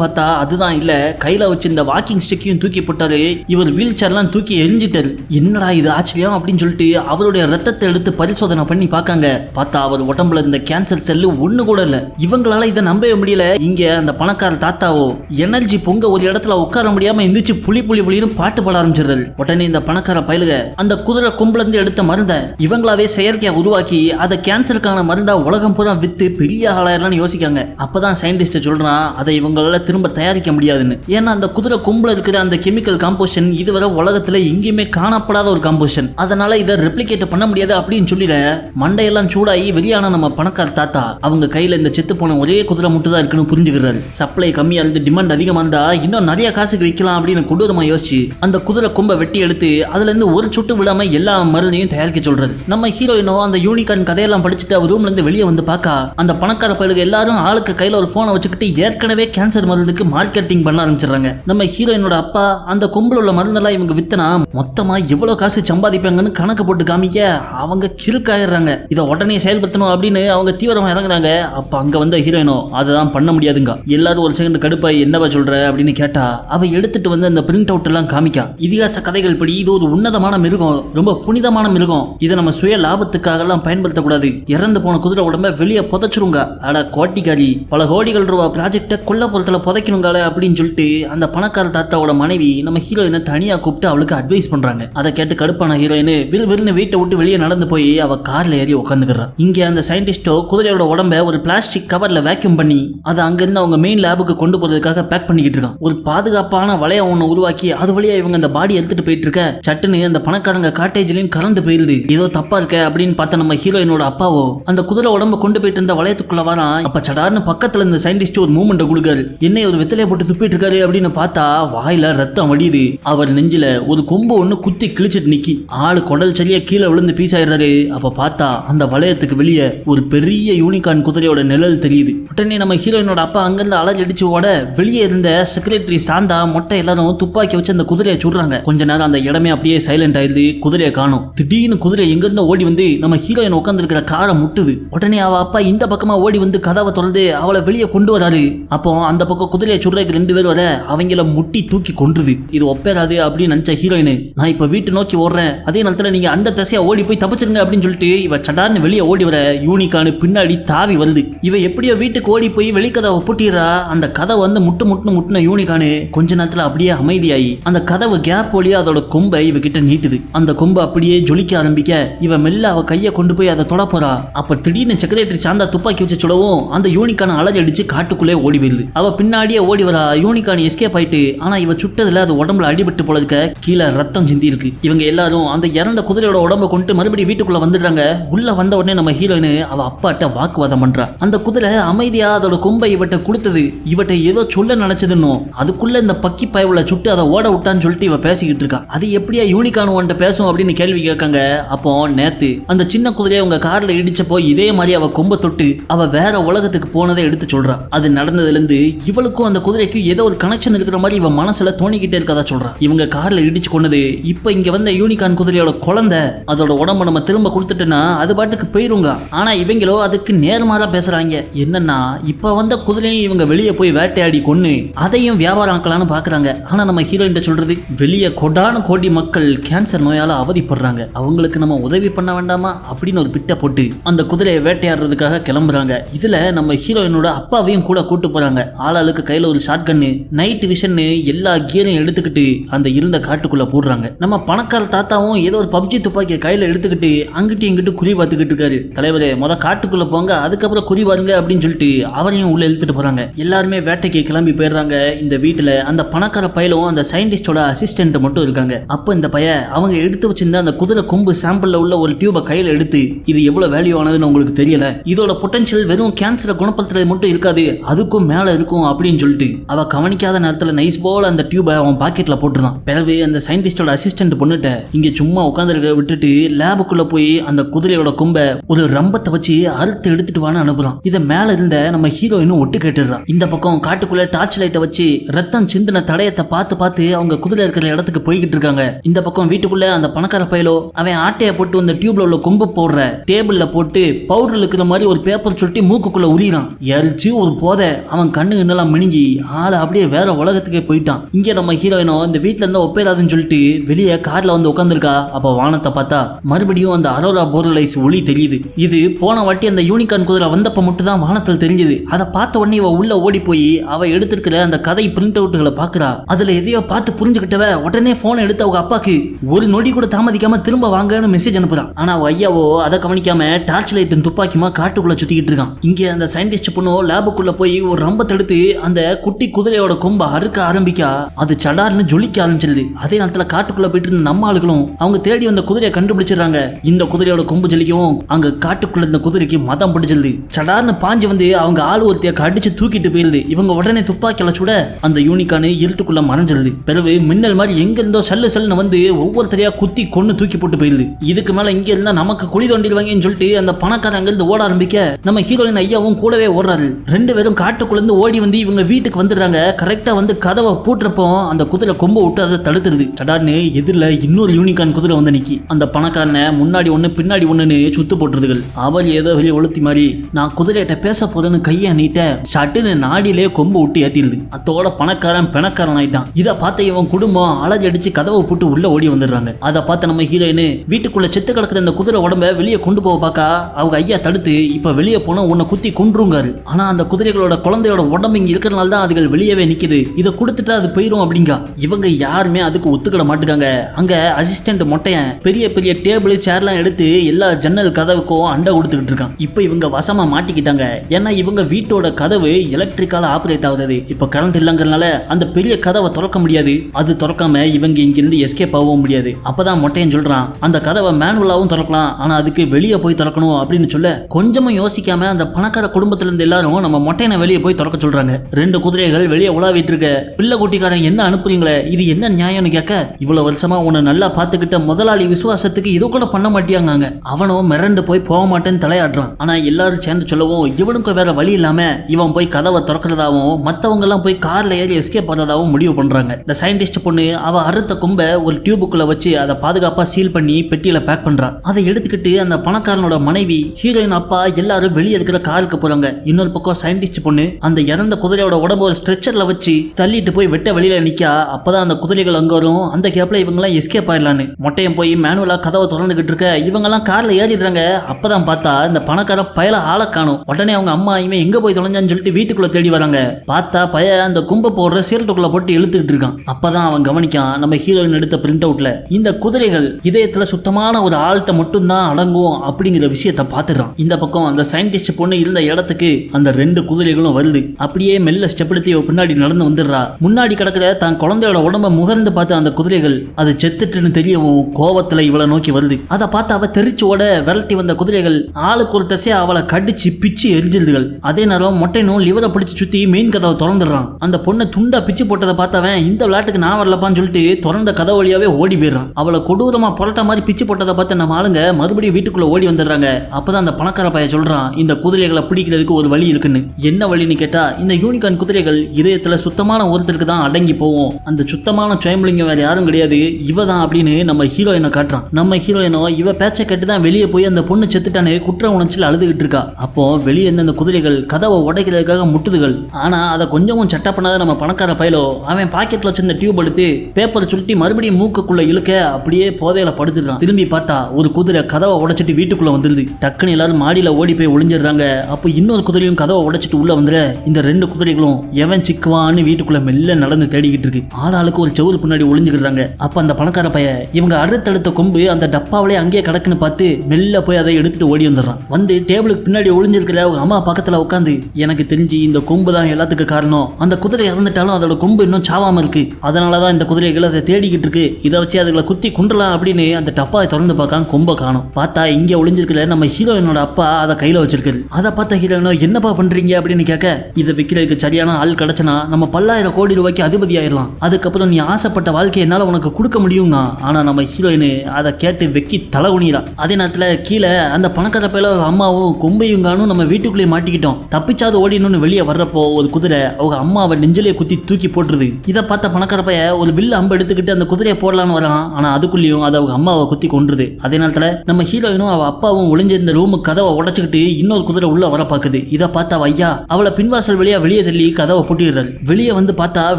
பார்த்தா அதுதான் இல்ல. கையில வச்சு இந்த வாக்கிங் ஸ்டிக்கையும் தூக்கி போட்டாரு. இவர் வீல் சேர்லாம் தூக்கி எரிஞ்சிட்டாரு. என்னடா இது ஆச்சரியம் அப்படின்னு சொல்லிட்டு அவருடைய ரத்தத்தை எடுத்து பரிசோதனை பண்ணி பார்க்காங்க. பார்த்தா அவர் உடம்புல இருந்த கேன்சர் செல்லு ஒண்ணு கூட இல்ல. இவங்களால இதை நம்பவே முடியல. இங்க அந்த பணக்கார தாத்தாவோ எனர்ஜி பொங்க ஒரு இடத்துல உட்கார முடியாம எந்திரிச்சு புளி புளி புளின்னு பாட்டு பாட ஆரம்பிச்சிருந்தது உடனே இந்த பணக்கார பயலுக அந்த குதிரை கும்பல இருந்து எடுத்த மருந்தை இவங்களாவே செயற்கையா உருவாக்கி அதை கேன்சருக்கான மருந்தா உலகம் பூரா வித்து பெரிய ஆளாயிரலாம்னு யோசிக்காங்க. அப்பதான் சயின்டிஸ்ட் சொல்கிறான் அதை இவங்களால திரும்ப தயாரிக்க முடியாதுன்னு. ஏன்னா அந்த குதிரை கும்பல இருக்கிற அந்த கெமிக்கல் காம்போசிஷன் இதுவரை உலகத்தில் எங்கேயுமே காணப்படாத ஒரு காம்போசிஷன் அதனால இதை ரெப்ளிகேட் பண்ண முடியாது அப்படின்னு சொல்லிட மண்டையெல்லாம் சூடாகி வெளியான நம்ம பணக்கார தாத்தா அவங்க கையில் இந்த செத்து போன ஒரே குதிரை மட்டும் தான் இருக்குன்னு புரிஞ்சுக்கிறாரு. சப்ளை கம்மியாக இருந்து டிமாண்ட் அதிகமாக இருந்தால் இன்னும் நிறைய காசுக்கு விற்கலாம் அப்படின்னு கொடூரமாக யோசிச்சு அந்த குதிரை கொம்பை வெட்டி எடுத்து அதுலேருந்து ஒரு சுட்டு விடாமல் எல்லா மருந்தையும் தயாரிக்க சொல்கிறது நம்ம ஹீரோயினோ அந்த யூனிகார்ன் கதையெல்லாம் படிச்சுட்டு அவர் ரூம்லேருந்து வெளியே வந்து பார்க்கா அந்த பணக்கார பயலுக்கு எல்லாரும் ஆளுக்கு கையில் ஒரு ஃபோனை வச்சுக்கிட்டு ஏற்கனவே கேன்சர் மருந்துக்கு மார்க்கெட்டிங் பண்ண ஆரம்பிச்சிடுறாங்க. நம்ம ஹீரோயினோட அப்பா அந்த கொம்பில் உள்ள மருந்தெல்லாம் இவங்க வித்தனா மொத்தமாக எவ்வளோ காசு சம்பாதிப்பாங்கன்னு கணக்கு போட்டு காமிக்க அவங்க கிறுக்காயிடுறாங்க. இதை உடனே செயல்படுத்தணும் அப்படின்னு அவங்க தீவிரமாக இறங்குறாங்க. அப்போ அங்கே வந்த ஹீரோயினோ அதெல்லாம் பண்ண முடியாதுங்க. எல்லாரும் ஒரு செகண்ட் கடுப்பாய் என்னவா சொல்ற அப்படின்னு கேட்டா அவ எடுத்துட்டு வந்து அந்த பிரிண்ட் அவுட் எல்லாம் காமிக்கா. இதிகாச கதைகள் படி இது ஒரு உன்னதமான மிருகம் ரொம்ப புனிதமான மிருகம். இதை நம்ம சுய லாபத்துக்காக எல்லாம் பயன்படுத்தக்கூடாது. இறந்து போன குதிரை உடம்ப வெளியே புதைச்சிருங்க. அட கோட்டிக்காரி பல கோடிகள் ரூபா ப்ராஜெக்டை கொல்லப்புறத்தில் புதைக்கணுங்கால அப்படின்னு சொல்லிட்டு அந்த பணக்கார தாத்தாவோட மனைவி நம்ம ஹீரோயினை தனியாக கூப்பிட்டு அவளுக்கு அட்வைஸ் பண்ணுறாங்க அதை கேட்டு கடுப்பான ஹீரோயின் வில் வில்னு வீட்டை விட்டு வெளியே நடந்து போய் அவ கார்ல ஏறி உட்காந்துக்கிறான் இங்கே அந்த சயின்டிஸ்டோ குதிரையோட உடம்ப ஒரு பிளாஸ்டிக் கவர்ல வேக்யூம் பண்ணி அதை அங்கிருந்து அவங்க மெயின் லேபுக்கு கொண்டு போறதுக்காக பேக் பண்ணிக்கிட்டு இருக்கான். ஒரு பாதுகாப்பான வளையம் ஒன்று உருவாக்கி அது வழியா இவங்க அந்த பாடி எடுத்துட்டு போயிட்டு இருக்க சட்டுன்னு அந்த பணக்காரங்க காட்டேஜ்லயும் கரண்ட் போயிருது. ஏதோ தப்பா இருக்க அப்படின்னு பார்த்த நம்ம ஹீரோயினோட அப்பாவோ அந்த குதிரை உடம்ப கொண்டு போயிட்டு இருந்த வளையத்துக்குள்ள வரான். அப்ப சடார்னு பக்கத்தில் இருந்த சயின்டிஸ்ட் ஒரு மூமெண்ட்டை கொடுக்காரு. என்னை ஒரு வெத்தலையை போட்டு துப்பிட்டு இருக்காரு அப்படின்னு பார்த்தா வாயில ரத்தம் வடியுது. அவர் நெஞ்சில ஒரு கொம்பு ஒன்று குத்தி கிழிச்சிட்டு நிக்கி. ஆள் குடல் சரியா கீழே விழுந்து பீஸ் ஆயிடுறாரு அப்ப பார்த்தா அந்த வளையத்துக்கு வெளியே ஒரு பெரிய யூனிகார்ன் குதிரையோட நிழல் தெரியுது. உடனே நம்ம ஹீரோயினோட அப்பா அங்கிருந்து அலறி அடிச்சு ஓட வெளியே இருந்த செக்ரட்டரி சாந்தா மொட்டை எல்லாரும் துப்பாக்கி வச்சு அந்த குதிரையை சுடுறாங்க. கொஞ்ச நேரம் அந்த இடமே அப்படியே சைலண்ட் ஆயிருது குதிரையை காணும். திடீர்னு குதிரை எங்கிருந்து ஓடி வந்து நம்ம ஹீரோயின் உட்காந்துருக்கிற காரை முட்டுது. உடனே அவ அப்பா இந்த பக்கமா ஓடி வந்து கதவை தொடர்ந்து அவளை வெளியே கொண்டு வராரு அப்போ அந்த பக்கம் குதிரையை சுடுறதுக்கு ரெண்டு பேர் வர அவங்கள முட்டி தூக்கி கொன்றுது. இது ஒப்பேராது அப்படின்னு நினைச்ச ஹீரோயின். நான் இப்ப வீட்டு நோக்கி ஓடுறேன். அதே நேரத்துல நீங்க அந்த தசையை ஓடி போய் தப்பிச்சிருங்க அப்படின்னு சொல்லிட்டு இவ சடார்னு வெளியே ஓடி வர யூனிகானு பின்னாடி தாவி வருது. இவ எப்படியோ வீட்டுக்கு ஓடி போய் வெளிக்கதவை பூட்டிடுறா அந்த கதை வந்து முட்டு முட்டு முட்டின யூனிகானு கொஞ்ச நேரத்துல அப்படியே அமைதியாகி அந்த கதவு கேப் வழியா அதோட கொம்பை இவகிட்ட நீட்டுது. அந்த கொம்பு அப்படியே ஜொலிக்க ஆரம்பிக்க இவ மெல்ல அவ கையை கொண்டு போய் அதை தொட போறா. அப்ப திடீர்னு செக்ரட்டரி சாந்தா துப்பாக்கி வச்சு சுடவும் அந்த யூனிகான் அலறி அடிச்சு காட்டுக்குள்ளே ஓடி போயிருது அவ பின்னாடியே ஓடி வரா. யூனிகான் எஸ்கேப் ஆயிட்டு. ஆனா இவ சுட்டதுல அது உடம்புல அடிபட்டு போலதுக்க கீழே ரத்தம் சிந்தி இருக்கு. இவங்க எல்லாரும் அந்த இறந்த குதிரையோட உடம்ப கொண்டு மறுபடியும் வீட்டுக்குள்ள வந்துடுறாங்க. உள்ள வந்த உடனே நம்ம ஹீரோயின் அவ அப்பாட்ட வாக்குவாதம் பண்றா. அந்த குதிரை அமைதியா அதோட கொம்பை இவட்ட கொடுத்தது. இவட்ட ஏதோ சொல்ல நினைச்சதுன்னு அதுக்குள்ள இந்த பக்கி பயவுல சுட்டு அதை ஓட விட்டான்னு சொல்லிட்டு இவ பேசிக்கிட்டு இருக்கா. அது எப்படியா யூனிகான் உன்ட்ட பேசும் அப்படின்னு கேள்வி கேட்காங்க. அப்போ நேத்து அந்த சின்ன குதிரையை உங்க கார்ல இடிச்சப்போ இதே மாதிரி அவ கொம்ப தொட்டு அவ வேற உலகத்துக்கு போனதை எடுத்து சொல்றா. அது நடந்ததுல இருந்து இவளுக்கும் அந்த குதிரைக்கும் ஏதோ ஒரு கனெக்ஷன் இருக்கிற மாதிரி இவன் மனசுல தோணிக்கிட்டே இருக்கதா சொல்றா. இவங்க கார்ல இடிச்சு கொண்டது இப்ப இங்க வந்த யூனிகான் குதிரையோட குழந்தை அதோட உடம்ப நம்ம திரும்ப கொடுத்துட்டோன்னா அது பாட்டுக்கு போயிருங்க. ஆனா இவங்களோ அதுக்கு நேர்மாறா பேசுறாங்க. என்னன்னா இப்ப வந்த குதிரையும் இவங்க வெளியே போய் வேட்டையாடி கொன்னு அதையும் வியாபாரம் ஆக்கலாம்னு பாக்குறாங்க. ஆனா நம்ம ஹீரோயின் சொல்றது வெளியே கொடான கோடி மக்கள் கேன்சர் நோயால அவதிப்படுறாங்க. அவங்களுக்கு நம்ம உதவி பண்ண வேண்டாமா? அப்படின்னு ஒரு பிட்டை போட்டு அந்த குதிரையை வேட்டையாடுறதுக்காக கிளம்புறாங்க. இதுல நம்ம ஹீரோயினோட அப்பாவையும் கூட கூட்டு போறாங்க. ஆளாளுக்கு கையில ஒரு ஷார்ட் கன்னு நைட் விஷன் எல்லா கியரையும் எடுத்துக்கிட்டு அந்த இருந்த காட்டுக்குள்ள போடுறாங்க. நம்ம பணக்கார தாத்தாவும் ஏதோ ஒரு பப்ஜி துப்பாக்கியை கையில எடுத்துக்கிட்டு அங்கிட்டு இங்கிட்டு குறி பார்த்துக்கிட்டு இருக்காரு. தலைவரே முத காட்டுக்குள்ள போங்க அதுக்கப்புறம் குறி பாருங்க அப்படின்னு சொல்லிட்டு அவரையும் உள்ள இழுத்துட்டு போறாங்க. எல்லாருமே வேட்டைக்கு கிளம்பி போயிடுறாங்க. இந்த வீட்டுல அந்த பணக்கார பயிலும் அந்த சயின்டிஸ்டோட அசிஸ்டன்ட் மட்டும் இருக்காங்க. அப்போ இந்த பைய அவங்க எடுத்து வச்சிருந்த அந்த குதிரை கொம்பு சாம்பிள்ல உள்ள ஒரு டியூபை கையில எடுத்து இது எவ்வளவு வேல்யூ ஆனதுன்னு உங்களுக்கு தெரியல? இதோட பொட்டன்ஷியல் வெறும் கேன்சரை குணப்படுத்துறது மட்டும் இருக்காது அதுக்கும் மேலே இருக்கும் அப்படின்னு சொல்லிட்டு. அவள் கவனிக்காத நேரத்தில் நைஸ் போல் அந்த டியூபை அவன் பாக்கெட்டில் போட்டுருந்தான் பிறகு அந்த சயின்டிஸ்டோட அசிஸ்டன்ட் பொண்ணுகிட்ட இங்கே சும்மா உட்காந்துருக்க விட்டுட்டு லேபுக்குள்ளே போய் அந்த குதிரையோட கொம்பை ஒரு ரம்பத்தை வச்சு அறுத்து எடுத்துட்டு வான்னு அனுப்புறான். இதை மேலே இருந்த நம்ம ஹீரோயினும் ஒட்டு கேட்டுடுறான். இந்த பக்கம் காட்டுக்குள்ளே டார்ச் லைட்டை வச்சு ரத்தம் சிந்தின தடயத்தை பார்த்து பார்த்து அவங்க குதிரை இருக்கிற இடத்துக்கு போய்கிட்டு இருக்காங்க. இந்த பக்கம் வீட்டுக்குள்ள அந்த பணக்கார பயலோ அவன் ஆட்டையை போட்டு அந்த டியூப்ல உள்ள கொம்பு போடுற டேபிள்ல போட்டு பவுடர் இருக்கிற மாதிரி ஒரு பேப்பர் சுட்டி மூக்குக்குள்ள உரியிறான். எரிச்சு ஒரு போதை அவன் கண்ணு கண்ணெல்லாம் மினிஞ்சி ஆளை அப்படியே வேற உலகத்துக்கே போயிட்டான். இங்க நம்ம ஹீரோயினோ இந்த வீட்ல இருந்தா ஒப்பேராதுன்னு சொல்லிட்டு வெளியே காரில் வந்து உட்காந்துருக்கா அப்போ வானத்தை பார்த்தா மறுபடியும் அந்த அரோரா போரலைஸ் ஒளி தெரியுது. இது போன வாட்டி அந்த யூனிகான் குதிரை வந்தப்ப மட்டும் தான் வானத்தில் தெரிஞ்சது. அதை பார்த்த உடனே இவ உள்ள ஓடி போய் அவ எடுத்திருக்கிற அந்த கதை பிரிண்ட் அவுட்டுகளை பாக்குறா அதுல எதையோ பார்த்து புரிஞ்சுக்கிட்டவ உடனே ஃபோனை எடுத்து அவங்க அப்பாக்கு ஒரு நொடி கூட தாமதிக்காம திரும்ப வாங்கன்னு மெசேஜ் அனுப்புறான். ஆனா அவ ஐயாவோ அதை கவனிக்காம டார்ச் லைட் துப்பாக்கிமா காட்டுக்குள்ள சுத்திக்கிட்டு இருக்கான். இங்க அந்த சயின்டிஸ்ட் பொண்ணு லேபுக்குள்ள போய் ஒரு ரம்பத்தை எடுத்து அந்த குட்டி குதிரையோட கொம்ப அறுக்க ஆரம்பிக்கா. அது சடார்னு ஜொலிக்க ஆரம்பிச்சிருது. அதே நேரத்துல காட்டுக்குள்ள போயிட்டு இருந்த நம்ம ஆளுகளும் அவங்க தேடி வந்த குதிரையை கண்டுபிடிச்சிடுறாங்க. இந்த குதிரையோட கொம்பு ஜொலிக்கவும் அங்க காட்டுக்குள்ள இந்த குதிரைக்கு மதம் பிடிச்சிருது. சடார்னு பாஞ்சு வந்து அவங்க ஆள் ஒருத்திய கடிச்சு தூக்கிட்டு போயிருது. இவங்க உடனே துப்பாக்கியில சுட அந்த யூனிக்கானு இருட்டுக்குள்ள மறைஞ்சிருது. பிறகு மின்னல் மாதிரி எங்க இருந்தோ சல்லு சல்லுன்னு வந்து ஒவ்வொருத்தரையா குத்தி கொன்னு தூக்கி போட்டு போயிருது. இதுக்கு மேல இங்க இருந்தா நமக்கு குழி தோண்டிடுவாங்கன்னு சொல்லிட்டு அந்த பணக்காரங்க இருந்து ஓட ஆரம்பிக்க நம்ம ஹீரோயின் ஐயாவும் கூடவே ஓடுறாரு. ரெண்டு பேரும் காட்டுக்குள்ளேருந்து ஓடி வந்து இவங்க வீட்டுக்கு வந்துடுறாங்க. கரெக்டாக வந்து கதவை பூட்டுறப்போ அந்த குதிரை கொம்ப விட்டு அதை தடுத்துருது. சடார்னு எதிரில் இன்னொரு யூனிகான் குதிரை வந்து நிக்கி. அந்த பணக்காரனை முன்னாடி ஒன்று பின்னாடி ஒன்றுன்னு சுத்து போட்டுருதுகள். அவர் ஏதோ வெளியே ஒழுத்தி மாதிரி நான் குதிரையிட்ட பேச போறேன்னு கையை நீட்ட சட்டுன்னு நாடியிலே கொம்பு விட்டு ஏற்றிடுது அத்தோட பணக்காரன் பிணக்காரன் ஆயிட்டான். இதை பார்த்த இவன் குடும்பம் அலறி அடிச்சு கதவை போட்டு உள்ள ஓடி வந்துடுறாங்க. அதை பார்த்த நம்ம ஹீரோயின்னு வீட்டுக்குள்ள செத்து கிடக்குற அந்த குதிரை உடம்ப வெளியே கொண்டு போக பார்க்கா அவங்க ஐயா தடுத்து இப்போ வெளியே போனால் உன்னை குத்தி கொன்றுங்காரு ஆனால் அந்த குதிரைகளோட குழந்தையோட உடம்பு இங்க இருக்கிறனால தான் அதுகள் வெளியவே நிக்குது. இதை கொடுத்துட்டு அது போயிடும் அப்படிங்க. இவங்க யாருமே அதுக்கு ஒத்துக்கிட மாட்டுக்காங்க. அங்க அசிஸ்டன்ட் மொட்டையன் பெரிய பெரிய டேபிள் சேர்லாம் எடுத்து எல்லா ஜன்னல் கதவுக்கும் அண்டை கொடுத்துக்கிட்டு இருக்கான். இப்போ இவங்க வசமா மாட்டிக்கிட்டாங்க. ஏன்னா இவங்க வீட்டோட கதவு எலக்ட்ரிக்கால் ஆப்ரேட் ஆகுது இப்போ கரண்ட் இல்லைங்கிறனால அந்த பெரிய கதவை திறக்க முடியாது. அது திறக்காம இவங்க இங்கிருந்து எஸ்கேப் ஆகவும் முடியாது. அப்பதான் மொட்டையன் சொல்றான் அந்த கதவை மேனுவலாகவும் திறக்கலாம். ஆனா அதுக்கு வெளியே போய் திறக்கணும் அப்படின்னு சொல்ல கொஞ்சமும் யோசிக்காம அந்த பணக்கார குடும்பத்துல இருந்து எல்லாரும் நம்ம மொட்டையனை வெளியே போய் திறக்க சொல்றாங்க. ரெண்டு குதிரைகள் வெளியே உலாவிட்டு இருக்க பிள்ளை குட்டிக்காரன் என்ன அனுப்புறீங்களே இது என்ன நியாயம்னு கேட்க இவ்வளவு வருஷமா உன்னை நல்லா பார்த்துக்கிட்ட முதலாளி விசுவாசத்துக்கு இது கூட பண்ண மாட்டியாங்க அவனும் மிரண்டு போய் போக மாட்டேன்னு தலையாடுறான் ஆனா எல்லாரும் சேர்ந்து சொல்லவும் இவனுக்கு வேற வழி இல்லாம இவன் போய் கதவை திறக்கிறதாவும் மத்தவங்க எல்லாம் போய் கார்ல ஏறி எஸ்கேப் ஆகிறதாவும் முடிவு பண்றாங்க. இந்த சயின்டிஸ்ட் பொண்ணு அவ அறுத்த கும்ப ஒரு டியூபுக்குள்ள வச்சு அதை பாதுகாப்பா சீல் பண்ணி பெட்டியில பேக் பண்றான் அதை எடுத்துக்கிட்டு அந்த பணக்காரனோட மனைவி ஹீரோயின் அப்பா எல்லாரும் வெளியே இருக்கிற காருக்கு போறாங்க. இன்னொரு பக்கம் சயின்டிஸ்ட் பொண்ணு அந்த இறந்த குதிரையோட உடம்பு ஒரு ஸ்ட்ரெச்சர்ல வச்சு தள்ளிட்டு போய் வெட்ட வெளியில நிக்கா. அப்பதான் அந்த குதிரைகள் அங்க வரும். அந்த கேப்ல இவங்க எல்லாம் எஸ்கேப் ஆயிடலான்னு. மொட்டையம் போய் மேனுவலா கதவை திறந்துகிட்டு இருக்க. இவங்க எல்லாம் கார்ல ஏறிடுறாங்க. அப்பதான் பார்த்தா இந்த பணக்கார பயல ஆளை காணும். உடனே அவங்க அம்மா இவன் எங்க போய் தொலைஞ்சான்னு சொல்லிட்டு வீட்டுக்குள்ள தேடி வராங்க. பார்த்தா பய அந்த கும்ப போடுற சீரட்டுக்குள்ள போட்டு இழுத்துக்கிட்டு இருக்கான். அப்பதான் அவன் கவனிக்கான் நம்ம ஹீரோயின் எடுத்த பிரிண்ட் அவுட்ல இந்த குதிரைகள் இதயத்துல சுத்தமான ஒரு ஆழ்த்த மட்டும்தான் அடங்கும் அப்படிங்கிற விஷயத்த பாத்துறான் இந்த பக்கம் அந்த சயின்டிஸ்ட் பொண்ணு இருந்த இடத்துக்கு அந்த ரெண்டு குதிரைகளும் வருது. அப்படியே மெல்ல ஸ்டெப் எடுத்து பின்னாடி நடந்து வந்துடுறா. முன்னாடி கிடக்கிற தான் குழந்தையோட உடம்ப முகர்ந்து பார்த்த அந்த குதிரைகள் அது செத்துட்டுன்னு தெரியவும் கோபத்துல இவளை நோக்கி வருது. அதை பார்த்து அவ தெரிச்சு ஓட விரட்டி வந்த குதிரைகள் ஆளுக்கு ஒரு தசையா அவளை கடிச்சு பிச்சு எரிஞ்சிருதுகள். அதே நேரம் மொட்டைனும் லிவரை பிடிச்சி சுத்தி மெயின் கதவை திறந்துடுறான். அந்த பொண்ணை துண்டா பிச்சு போட்டதை பார்த்தவன் இந்த விளையாட்டுக்கு நான் வரலப்பான்னு சொல்லிட்டு திறந்த கதை வழியாவே ஓடி போயிடுறான். அவளை கொடூரமா புரட்ட மாதிரி பிச்சு போட்டதை பார்த்து நம்ம ஆளுங்க மறுபடியும் வீட்டுக்குள்ள ஓடி வந்துடுறாங்க. அப்பதான் அந்த பணக்கார பைய சொல்றான் இந்த குதிரைகளை பிடிக்கிறதுக்கு ஒரு வழி இருக்குன்னு. என்ன வழின்னு கேட்டா இந்த யூனிகான் குதிரைகள் இதயத்துல சுத்தமான ஒருத்தருக்கு தான் அடங்கி போவோம். அந்த சுத்தமான சுயம்பலிங்கம் வேற யாரும் கிடையாது. இவ தான் அப்படின்னு நம்ம ஹீரோயினை காட்டுறான். நம்ம ஹீரோயினோ இவ பேச்சை கேட்டு தான் வெளியே போய் அந்த பொண்ணு செத்துட்டானே குற்ற உணர்ச்சியில் அழுதுகிட்டு இருக்கா. அப்போ வெளியே இருந்த அந்த குதிரைகள் கதவை உடைக்கிறதுக்காக முட்டுதுகள். ஆனா அதை கொஞ்சமும் சட்ட பண்ணாத நம்ம பணக்கார பயலோ அவன் பாக்கெட்ல வச்சிருந்த டியூப் எடுத்து பேப்பரை சுருட்டி மறுபடியும் மூக்குக்குள்ள இழுக்க அப்படியே போதையில படுத்துடுறான். திரும்பி பார்த்தா ஒரு குதிரை கதவை உடைச்சிட்டு வீட்டுக்குள்ள வந்துருது. டக்குன்னு எல்லாரும் மாடியில ஓடி போய் ஒளிஞ்சிடுறாங்க. அப்போ இன்னொரு குதிரையும் கதவை உடைச்சிட்டு உள்ள வந்துட இந்த ரெண்டு குதிரைகளும் எவன் சிக்குவான்னு வீட்டுக்குள்ள மெல்ல நடந்து தேடிக்கிட்டு இருக்கு. ஆளாளுக்கு ஒரு செவுரு பின்னாடி ஒளிஞ்சுக்கிறாங்க அப்ப அந்த பணக்கார பைய இவங்க அடுத்தடுத்த கொம்பு அந்த டப்பாவிலே அங்கேயே கிடக்குன்னு பார்த்து மெல்ல போய் அதை எடுத்துட்டு ஓடி வந்துடுறான். வந்து டேபிளுக்கு பின்னாடி ஒளிஞ்சிருக்கிற அவங்க அம்மா பக்கத்துல உட்காந்து எனக்கு தெரிஞ்சு இந்த கொம்பு தான் எல்லாத்துக்கும் காரணம். அந்த குதிரை இறந்துட்டாலும் அதோட கொம்பு இன்னும் சாவாம இருக்கு. அதனாலதான் இந்த குதிரைகள் அதை தேடிக்கிட்டு இருக்கு. இதை வச்சு அதுகளை குத்தி குண்டலாம் அப்படின்னு அந்த டப்பாவை திறந்து பார்க்காம கொம்ப காணும். பார்த்தா இங்க ஒளிஞ்சிருக்கிற நம்ம ஹீரோயினோட அப்பா அதை கையில வச்சிருக்காரு. அதை பார்த்த ஹீரோயின் என்னப்பா பண்றீங்க? அப்படின்னு கேட்க இதை விற்கிறதுக்கு சரியான ஆள் கிடைச்சனா நம்ம பல்லாயிரம் கோடி ரூபாய்க்கு அதிபதி ஆயிடலாம் அதுக்கப்புறம் நீ ஆசைப்பட்ட வாழ்க்கையை என்னால் உனக்கு கொடுக்க முடியுங்க ஆனால் நம்ம ஹீரோயின் அதை கேட்டு வெக்கி தலை குனிறா அதே நேரத்தில் கீழே அந்த பணக்கார அம்மாவும் கொம்பையுங்கானும் நம்ம வீட்டுக்குள்ளேயே மாட்டிக்கிட்டோம். தப்பிச்சாது ஓடினு வெளியே வர்றப்போ ஒரு குதிரை அவங்க அம்மாவை நெஞ்சிலே குத்தி தூக்கி போட்டுருது. இதை பார்த்த பணக்கார பைய ஒரு வில்லு அம்பு எடுத்துக்கிட்டு அந்த குதிரையை போடலான்னு வரான். ஆனால் அதுக்குள்ளேயும் அது அவங்க அம்மாவை குத்தி கொண்டுருது அதே நேரத்தில் நம்ம ஹீரோயினும் அவள் அப்பாவும் ஒளிஞ்சிருந்த ரூமு கதவை உடச்சிக்கிட்டு இன்னொரு குதிரை உள்ளே வர பாக்குது வருது இதை பார்த்தா ஐயா அவளை பின்வாசல் வழியா வெளியே தள்ளி கதவை பூட்டிடுறாரு வெளியே வந்து பார்த்தா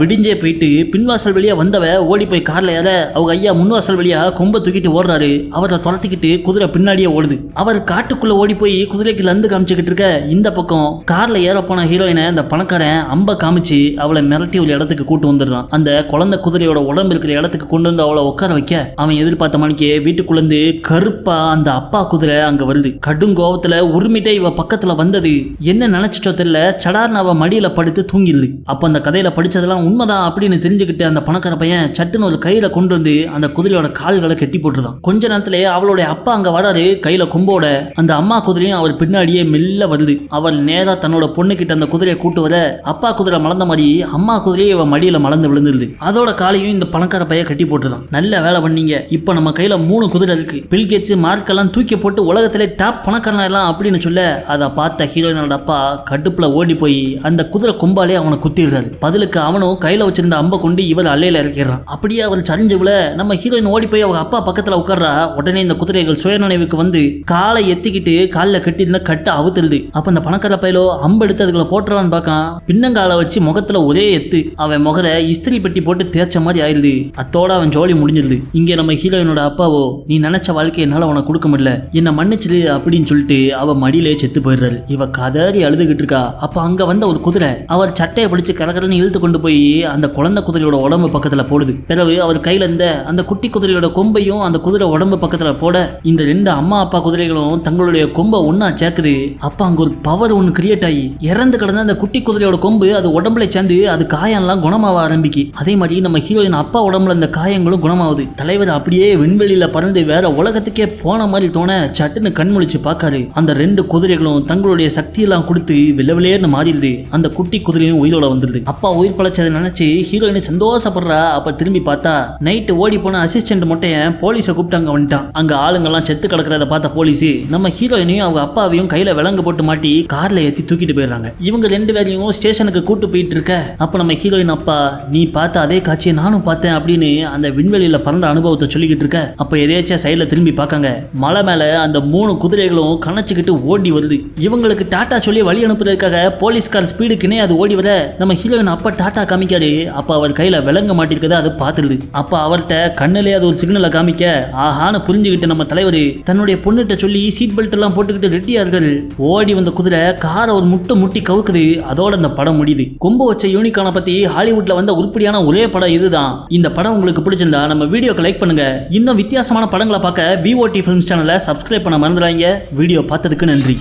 விடிஞ்சே போயிட்டு பின்வாசல் வழியா வந்தவ ஓடி போய் கார்ல ஏற அவங்க ஐயா முன்வாசல் வழியா கொம்ப தூக்கிட்டு ஓடுறாரு. அவரை துரத்திக்கிட்டு குதிரை பின்னாடியே ஓடுது. அவர் காட்டுக்குள்ள ஓடி போய் குதிரைக்கு லந்து காமிச்சுக்கிட்டு இருக்க இந்த பக்கம் கார்ல ஏற போன ஹீரோயினை அந்த பணக்காரன் அம்ப காமிச்சு அவளை மிரட்டி ஒரு இடத்துக்கு கூட்டு வந்துடுறான். அந்த குழந்தை குதிரையோட உடம்பு இருக்கிற இடத்துக்கு கொண்டு வந்து அவளை உட்கார வைக்க அவன் எதிர்பார்த்த மணிக்கு வீட்டுக்குள்ள கருப்பா அந்த அப்பா குதிரை அங்க வருது. கடும் கோபத்துல உரிமிட்டே இவ பக்கத்துல வந்தது. என்ன நினைச்சிச்சோ தெரியல சடார்னு அவ மடியில படுத்து தூங்கிடுது. அப்ப அந்த கதையில படிச்சதெல்லாம் உண்மைதான் அப்படின்னு தெரிஞ்சுக்கிட்டு அந்த பணக்கார பையன் சட்டுன்னு ஒரு கையில கொண்டு வந்து அந்த குதிரையோட கால்களை கட்டி போட்டுருதான். கொஞ்ச நேரத்திலேயே அவளுடைய அப்பா அங்க வராரு கையில கொம்போட. அந்த அம்மா குதிரையும் அவர் பின்னாடியே மெல்ல வருது. அவர் நேரா தன்னோட பொண்ணுகிட்ட அந்த குதிரையை கூட்டு வர அப்பா குதிரை மலர்ந்த மாதிரி அம்மா குதிரையை இவன் மடியில மலர்ந்து விழுந்துருது. அதோட காலையும் இந்த பணக்கார பைய கட்டி போட்டுதான் நல்ல வேலை பண்ணீங்க. இப்போ நம்ம கையில மூணு குதிரை இருக்கு. பில்கேட்ஸ் மார்க்கெல்லாம் தூக்கி போட்டு உலகத்திலே டாப் பணக்காரன் எல்லாம் அப்படின்னு சொல்ல அதை பார்த்த என்னோட அப்பா கடுப்புல ஓடி போய் அந்த குதிரை கொம்பாலே அவனை குத்திடுறாரு. பதிலுக்கு அவனும் கையில் வச்சிருந்த அம்பை கொண்டு இவர் அல்லையில இறக்கிடுறான். அப்படியே அவர் சரிஞ்சு விழ நம்ம ஹீரோயின் ஓடி போய் அவங்க அப்பா பக்கத்துல உட்கார்றா. உடனே இந்த குதிரைகள் சுயநினைவுக்கு வந்து காலை எத்திக்கிட்டு காலில் கட்டியிருந்த கட்டை அவுத்துருது. அப்போ அந்த பணக்கார பையலோ அம்பு எடுத்து அதுக்குள்ள போட்டுறான்னு பார்க்கான். பின்னங்காலை வச்சு முகத்துல ஒரே எத்து. அவன் முகர இஸ்திரி பெட்டி போட்டு தேய்ச்ச மாதிரி ஆயிடுது அத்தோட அவன் ஜோலி முடிஞ்சிருது. இங்கே நம்ம ஹீரோயினோட அப்பாவோ நீ நினைச்ச வாழ்க்கை என்னால உனக்கு கொடுக்க முடியல. என்னை மன்னிச்சிரு அப்படின்னு சொல்லிட்டு அவன் மடியிலே செத்து போயிடுறாரு. இவ கதறி அழுதுகிட்டு இருக்கா. அப்போ அங்கே வந்த ஒரு குதிரை அவர் சட்டையை பிடிச்சு கரகரன்னு இழுத்து கொண்டு போய் அந்த குழந்தை குதிரையோட உடம்பு பக்கத்தில் போடுது. பிறகு அவர் கையில இருந்த அந்த குட்டி குதிரையோட கொம்பையும் அந்த குதிரை உடம்பு பக்கத்தில் போட இந்த ரெண்டு அம்மா அப்பா குதிரைகளும் தங்களுடைய கொம்பை ஒன்றா சேர்க்குது. அப்போ அங்கே ஒரு பவர் ஒன்று கிரியேட் ஆகி இறந்து கிடந்த அந்த குட்டி குதிரையோட கொம்பு அது உடம்புல சேர்ந்து அது காயம்லாம் குணமாக ஆரம்பிக்கு. அதே மாதிரி நம்ம ஹீரோயின் அப்பா உடம்புல இந்த காயங்களும் குணமாகுது தலைவர் அப்படியே விண்வெளியில் பறந்து வேற உலகத்துக்கே போன மாதிரி தோண சட்டுன்னு கண் முழிச்சு பார்க்காரு அந்த ரெண்டு குதிரைகளும் தங்களுடைய சக்தி சக்தியெல்லாம் கொடுத்து வெள்ளவிலேன்னு மாறிடுது. அந்த குட்டி குதிரையும் உயிரோட வந்துடுது. அப்பா உயிர் பழச்சதை நினைச்சு ஹீரோயின் சந்தோஷப்படுறா. அப்ப திரும்பி பார்த்தா நைட்டு ஓடி போன அசிஸ்டன்ட் மொட்டையன் போலீஸை கூப்பிட்டு அங்க வந்துட்டான் அங்க ஆளுங்கெல்லாம் செத்து கிடக்கிறத பார்த்த போலீஸ் நம்ம ஹீரோயினையும் அவங்க அப்பாவையும் கையில விலங்கு போட்டு மாட்டி கார்ல ஏத்தி தூக்கிட்டு போயிடுறாங்க. இவங்க ரெண்டு பேரையும் ஸ்டேஷனுக்கு கூட்டு போயிட்டு இருக்க. அப்ப நம்ம ஹீரோயின் அப்பா நீ பார்த்த அதே காட்சியை நானும் பார்த்தேன் அப்படின்னு அந்த விண்வெளியில பறந்த அனுபவத்தை சொல்லிக்கிட்டு இருக்க. அப்ப எதேச்சும் சைட்ல திரும்பி பார்க்காங்க. மலை மேல அந்த மூணு குதிரைகளும் கணச்சுக்கிட்டு ஓடி வருது. இவங்களுக்கு டாட்டா சொல்லி வழி அனுப்புறதுக்காக போலீஸ்கார் ஸ்பீடுக்குனே அது ஓடி வர நம்ம ஹீரோயின் அப்பா டாட்டா காமிக்காரு அப்ப அவர் கையில விளங்க மாட்டிருக்கதை அது பார்த்துருது. அப்ப அவர்கிட்ட கண்ணிலே அது ஒரு சிக்னலை காமிக்க ஆஹான புரிஞ்சுக்கிட்டு நம்ம தலைவர் தன்னுடைய பொண்ணுகிட்ட சொல்லி சீட் பெல்ட் எல்லாம் போட்டுக்கிட்டு ரெட்டியா இருக்காரு. ஓடி வந்த குதிரை காரை ஒரு முட்டை முட்டி கவுக்குது. அதோட அந்த படம் முடியுது. கொம்பு வச்ச யூனிகானை பத்தி ஹாலிவுட்ல வந்த உருப்படியான ஒரே படம் இதுதான். இந்த படம் உங்களுக்கு பிடிச்சிருந்தா நம்ம வீடியோக்கு லைக் பண்ணுங்க. இன்னும் வித்தியாசமான படங்களை பார்க்க விஓடி ஃபிலிம்ஸ் சேனலை சப்ஸ்கிரைப் பண்ண மறந்துடாங்க வீடியோ பார்த்ததுக்கு நன்றி.